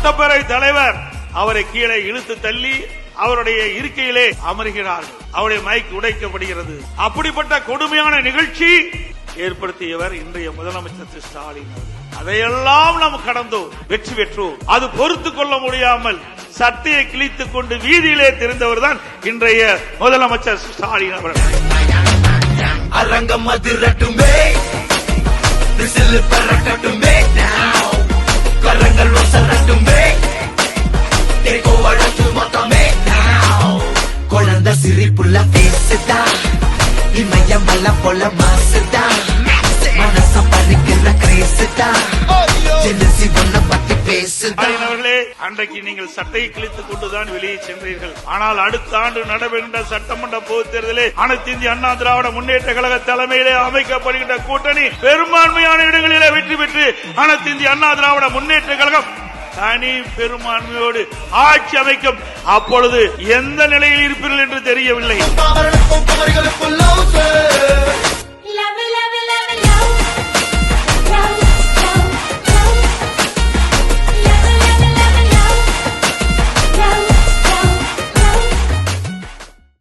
சட்டப்பேரவை தலைவர் அவரை கீழே இழுத்து தள்ளி அவருடைய இருக்கையிலே அமர்கிறார்கள். அவருடைய மைக் உடைக்கப்படுகிறது. அப்படிப்பட்ட கொடுமையான நிகழ்ச்சி ஏற்படுத்தியவர் இன்றைய முதலமைச்சர் திரு ஸ்டாலின் அதையெல்லாம் நாம் கடந்தோம். வெற்றி பெற்றோம். அது பொறுத்து கொள்ள முடியாமல் சட்டையை கிழித்துக் கொண்டு வீதியிலே தெரிந்தவர் தான் இன்றைய முதலமைச்சர் ஸ்டாலின் அவர்கள். அரங்கம் அதிரட்டுமே. விசில் பறக்கட்டுமே சிரிப்புள்ள பேசுதா? இமயம் மல்ல போல மாசுதா? மனச பறிக்கிற கிரேசுதா? ஜெலசி ஒன்ன பத்தி பேசுதா? ஸ்டாலின் அவர்களே அன்றைக்கு நீங்கள் சட்டையை கிழித்துக் கொண்டுதான் வெளியே சென்றீர்கள். ஆனால் அடுத்த ஆண்டு நடைபெறுகின்ற சட்டமன்ற பொதுத் தேர்தலிலே அனைத்து இந்திய அண்ணா திராவிட முன்னேற்ற கழக தலைமையிலே அமைக்கப்படுகின்ற கூட்டணி பெரும்பான்மையான இடங்களிலே வெற்றி பெற்று அனைத்து இந்திய அண்ணா திராவிட முன்னேற்ற கழகம் தனி பெரும்பான்மையோடு ஆட்சி அமைக்கும். அப்பொழுது எந்த நிலையில் இருப்பீர்கள் என்று தெரியவில்லை.